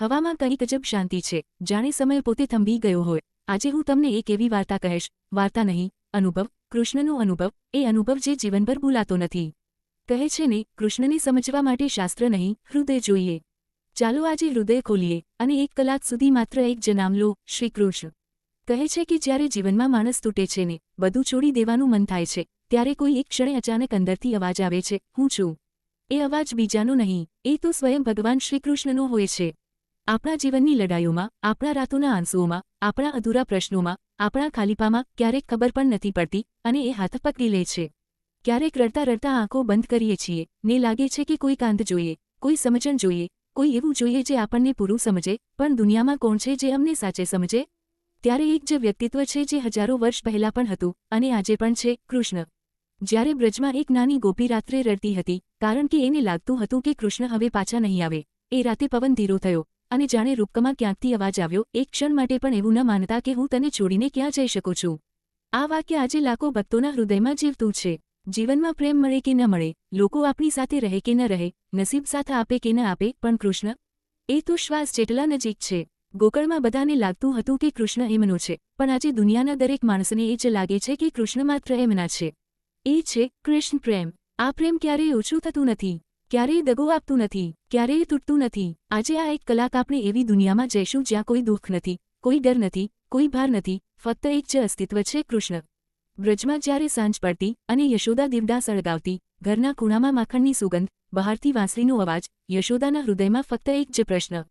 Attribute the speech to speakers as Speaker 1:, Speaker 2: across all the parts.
Speaker 1: હવામાં કંઈક અજબ શાંતિ છે. જાણે સમય પોતે થંભી ગયો હોય. આજે હું તમને એક એવી વાર્તા કહીશ. વાર્તા નહીં, અનુભવ. કૃષ્ણનો અનુભવ. એ અનુભવ જે જીવનભર ભૂલાતો નથી. કહે છે ને, કૃષ્ણને સમજવા માટે શાસ્ત્ર નહીં, હૃદય જોઈએ. ચાલો આજે હૃદય ખોલીએ અને એક કલાક સુધી માત્ર એક જ નામ લો, શ્રીકૃષ્ણ. કહે છે કે જ્યારે જીવનમાં માણસ તૂટે છે ને, બધું છોડી દેવાનું મન થાય છે, ત્યારે કોઈ એક ક્ષણે અચાનક અંદરથી અવાજ આવે છે, હું છું. એ અવાજ બીજાનો નહીં, એ તો સ્વયં ભગવાન શ્રીકૃષ્ણનો હોય છે. આપણા જીવનની લડાઈઓમાં, આપણા રાતોના આંસુઓમાં, આપણા અધૂરા પ્રશ્નોમાં, આપણા ખાલીપામાં ક્યારેક ખબર પણ નથી પડતી અને એ હાથ પકડી લે છે. ક્યારેક રડતા રડતા આંખો બંધ કરીએ છીએ, ને લાગે છે કે કોઈ કાંધ જોઈએ, કોઈ સમજણ જોઈએ, કોઈ એવું જોઈએ જે આપણને પૂરું સમજે, પણ દુનિયામાં કોણ છે જે અમને સાચે સમજે? ત્યારે એક જે વ્યક્તિત્વ છે જે હજારો વર્ષ પહેલા પણ હતું અને આજે પણ છે, કૃષ્ણ. જ્યારે બ્રજમાં એક નાની ગોપી રાત્રે રડતી હતી, કારણ કે એને લાગતું હતું કે કૃષ્ણ હવે પાછા નહીં આવે. એ રાતે પવન ધીરો થયો. અને જાણે રૂપકમાં ક્યાંકથી અવાજ આવ્યો, એક ક્ષણ માટે પણ એવું ન માનતા કે હું તને છોડીને ક્યાં જઈ શકું છું. આ વાક્ય આજે લાખો ભક્તોના હૃદયમાં જીવતું છે. જીવનમાં પ્રેમ મળે કે ન મળે, લોકો આપણી સાથે રહે કે ન રહે, નસીબ સાથ આપે કે ન આપે, પણ કૃષ્ણ? એ તો શ્વાસ જેટલા નજીક છે. ગોકળમાં બધાને લાગતું હતું કે કૃષ્ણ એમનો છે, પણ આજે દુનિયાના દરેક માણસને એ જ લાગે છે કે કૃષ્ણ માત્ર એમના છે. એ છે કૃષ્ણ પ્રેમ. આ પ્રેમ ક્યારેય ઓછું થતું નથી. ક્યારેય દગો આપતું નથી, ક્યારેય તૂટતું નથી. આજે આ એક કલાક આપણે એવી દુનિયામાં જઈશું જ્યાં કોઈ દુઃખ નથી, કોઈ ડર નથી, કોઈ ભાર નથી, ફક્ત એક જ અસ્તિત્વ છે કૃષ્ણ. બ્રજમાં જ્યારે સાંજ પડતી અને યશોદા દીવડા સળગાવતી ઘરના ખૂણામાં માખણની સુગંધ, બહારથી વાંસળીનો અવાજ, યશોદાના હૃદયમાં ફક્ત એક જ પ્રશ્ન.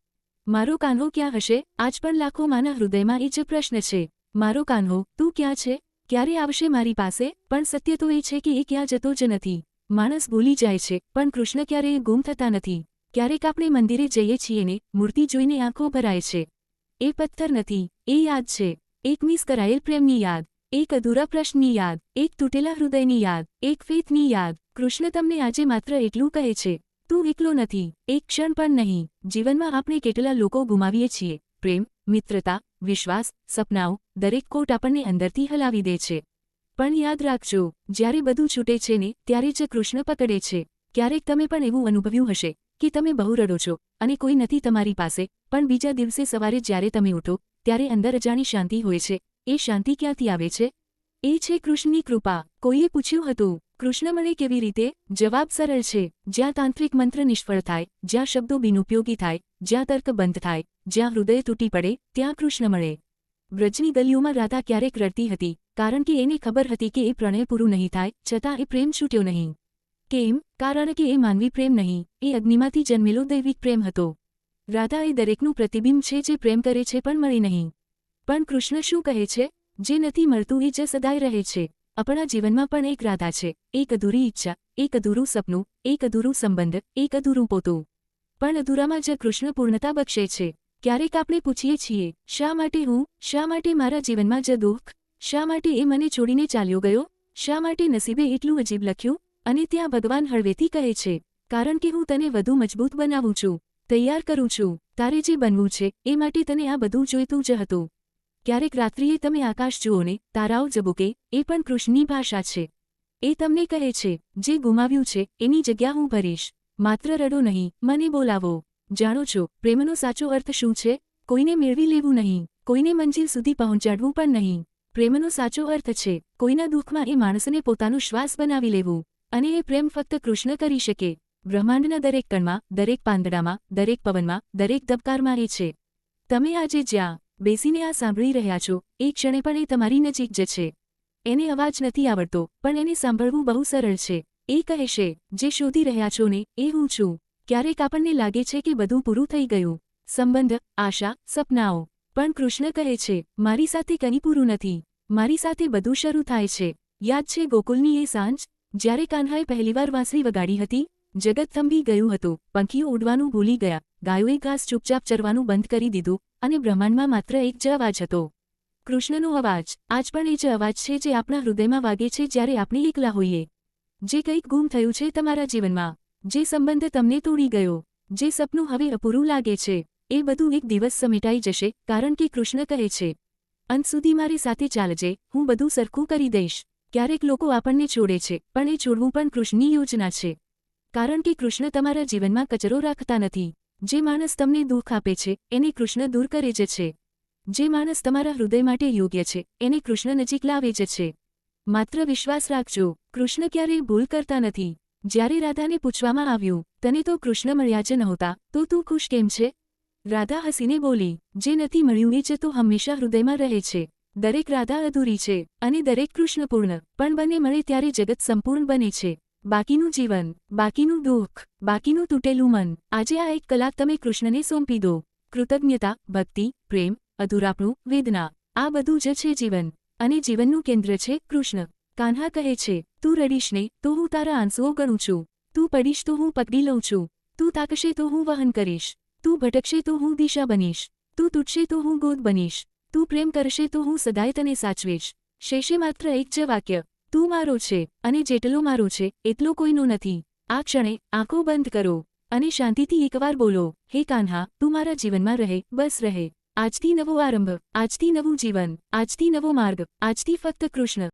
Speaker 1: મારો કાન્હો ક્યાં હશે? આજ પણ લાખો માના હૃદયમાં એ જ પ્રશ્ન છે. મારો કાન્હો, તું ક્યાં છે? ક્યારે આવશે મારી પાસે? પણ સત્ય તો એ છે કે એ ક્યાં જતો જ નથી. માણસ ભૂલી જાય છે, પણ કૃષ્ણ ક્યારેય ગુમ થતા નથી. ક્યારેક આપણે મંદિરે જઈએ છીએ ને મૂર્તિ જોઈને આંખો ભરાય છે. એ પથ્થર નથી, એ યાદ છે. એક મિસ કરાયેલ પ્રેમની યાદ, એક અધૂરા પ્રશ્નની યાદ, એક તૂટેલા હૃદયની યાદ, એક ફેથની યાદ. કૃષ્ણ તમને આજે માત્ર એટલું કહે છે. તું એકલો નથી, એક ક્ષણ પણ નહીં. જીવનમાં આપણે કેટલા લોકો ગુમાવીએ છીએ. પ્રેમ, મિત્રતા, વિશ્વાસ, સપનાઓ દરેક કોટ આપણને અંદરથી હલાવી દે છે. પણ યાદ રાખજો, જ્યારે બધું છૂટે છે ને, ત્યારે જ કૃષ્ણ પકડે છે. ક્યારેક તમે પણ એવું અનુભવ્યું હશે કે તમે બહુ રડો છો અને કોઈ નથી તમારી પાસે, પણ બીજા દિવસે સવારે જ્યારે તમે ઉઠો, ત્યારે અંદર અજાણી શાંતિ હોય છે. એ શાંતિ ક્યાંથી આવે છે? એ છે કૃષ્ણની કૃપા. કોઈએ પૂછ્યું હતું, કૃષ્ણ મળે કેવી રીતે? જવાબ સરળ છે. જ્યાં તાંત્રિક મંત્ર નિષ્ફળ થાય, જ્યાં શબ્દો બિનઉપયોગી થાય, જ્યાં તર્ક બંધ થાય, જ્યાં હૃદય તૂટી પડે, ત્યાં કૃષ્ણ મળે. બ્રજની ગલીઓમાં રાધા ક્યારેક રડતી હતી. કારણ કે એને ખબર હતી કે એ પ્રણય પૂરું નહીં થાય, છતાં એ પ્રેમ છૂટ્યો નહીં. કેમ? કારણ કે એ માનવી પ્રેમ નહીં, એ અગ્નિમાંથી જન્મેલો દૈવિક પ્રેમ હતો. રાધા એ દરેકનું પ્રતિબિંબ છે જે પ્રેમ કરે છે પણ મળી નહીં. પણ કૃષ્ણ શું કહે છે? જે નથી મળતું એ જ સદાય રહે છે. આપણા જીવનમાં પણ એક રાધા છે, એક અધૂરી ઈચ્છા, એક અધૂરું સપનું, એક અધૂરું સંબંધ, એક અધૂરું પોતું. પણ અધૂરામાં જ કૃષ્ણ પૂર્ણતા બક્ષે છે. ક્યારેક આપણે પૂછીએ છીએ, શા માટે હું, શા માટે મારા જીવનમાં જ દુઃખ શા માટે એ મને છોડીને ચાલ્યો ગયો? શા માટે નસીબે એટલું અજીબ લખ્યું? અને ત્યાં ભગવાન હળવેથી કહે છે, કારણ કે હું તને વધુ મજબૂત બનાવું છું, તૈયાર કરું છું, તારે જે બનવું છે, એ માટે તને આ બધું જોઈતું જ હતું. ક્યારેક રાત્રિએ તમે આકાશ જુઓ ને, તારાઓ જબુકે એ પણ કૃષ્ણની ભાષા છે. એ તમને કહે છે, જે ગુમાવ્યું છે, એની જગ્યા હું ભરીશ. માત્ર રડો નહીં, મને બોલાવો. જાણો છો, પ્રેમનો સાચો અર્થ શું છે? કોઈને મેળવી લેવું નહીં, કોઈને મંજિલ સુધી પહોંચાડવું પણ નહીં. પ્રેમનો સાચો અર્થ છે. કોઈના દુઃખમાં એ માણસને પોતાનું શ્વાસ બનાવી લેવું અને એ પ્રેમ ફક્ત કૃષ્ણ કરી શકે. બ્રહ્માંડના દરેક કણમાં, દરેક પાંદડામાં, દરેક પવનમાં, દરેક ધબકારમાં એ છે. તમે આજે જ્યાં બેસીને આ સાંભળી રહ્યા છો, એ ક્ષણે પણ એ તમારી નજીક જ છે. એને અવાજ નથી આવડતો, પણ એને સાંભળવું બહુ સરળ છે. એ કહેશે જે શોધી રહ્યા છો ને, એ હું છું. ક્યારેક આપણને લાગે છે કે બધું પૂરું થઈ ગયું. સંબંધ, આશા, સપનાઓ પણ કૃષ્ણ કહે છે, મારી સાથે કંઈ પૂરું નથી. મારી સાથે બધું શરૂ થાય છે. યાદ છે ગોકુલની એ સાંજ, જ્યારે કાન્હાએ પહેલીવાર વાંસળી વગાડી હતી જગત થંભી ગયું હતું, પંખીઓ ઉડવાનું ભૂલી ગયા, ગાયોએ ઘાસ ચૂપચાપ ચરવાનું બંધ કરી દીધું અને બ્રહ્માંડમાં માત્ર એક જ અવાજ હતો. કૃષ્ણનો અવાજ, આજ પણ એ જ અવાજ છે જે આપણા હૃદયમાં વાગે છે જ્યારે આપણે એકલા હોઈએ. જે કંઈક ગુમ થયું છે તમારા જીવનમાં, જે સંબંધ તમને તોડી ગયો, જે સપનું હવે અપૂરું લાગે છે. એ બધું એક દિવસ સમેટાઈ જશે, કારણ કે કૃષ્ણ કહે છે, અંત સુધી મારી સાથે ચાલજે, હું બધું સરખું કરી દઈશ. ક્યારેક લોકો આપણને છોડે છે, પણ એ છોડવું પણ કૃષ્ણની યોજના છે. કારણ કે કૃષ્ણ તમારા જીવનમાં કચરો રાખતા નથી. જે માણસ તમને દુઃખ આપે છે, એને કૃષ્ણ દૂર કરે જ છે. જે માણસ તમારા હૃદય માટે યોગ્ય છે, એને કૃષ્ણ નજીક લાવે જ છે. માત્ર વિશ્વાસ રાખજો, કૃષ્ણ ક્યારેય ભૂલ કરતા નથી. જ્યારે રાધાને પૂછવામાં આવ્યું, તને તો કૃષ્ણ મળ્યા જ નહોતા, તો તું ખુશ કેમ છે? રાધા હસીને બોલી, જે નથી મળ્યું એ જ તો હંમેશા હૃદયમાં રહે છે. દરેક રાધા અધૂરી છે અને દરેક કૃષ્ણપૂર્ણ પણ બંને મળે ત્યારે જગત સંપૂર્ણ બને છે. બાકીનું જીવન, બાકીનું દુઃખ, બાકીનું તૂટેલું મન, આજે આ એક કલાક તમે કૃષ્ણને સોંપી દો. કૃતજ્ઞતા, ભક્તિ, પ્રેમ, અધૂરાપણું, વેદના, આ બધું જ છે જીવન, અને જીવનનું કેન્દ્ર છે કૃષ્ણ. કાન્હા કહે છે, તું રડીશ ને તો હું તારા આંસુઓ ગણું છું. તું પડીશ તો હું પકડી લઉં છું. તું તાકશે તો હું વહન કરીશ. તું ભટકશે તો હું દિશા બનીશ, તું તૂટશે તો હું ગોદ બનીશ, તું પ્રેમ કરશે તો હું સદાય તને સાચવીશ. શેષે માત્ર એક જ વાક્ય, તું મારો છે અને જેટલો મારો છે, એટલો કોઈનો નથી. આ ક્ષણે આંખો બંધ કરો અને શાંતિથી એકવાર બોલો, હે કાન્હા, તું મારા જીવનમાં રહે, બસ રહે. આજથી નવો આરંભ, આજથી નવું જીવન, આજથી નવો માર્ગ, આજથી ફક્ત કૃષ્ણ.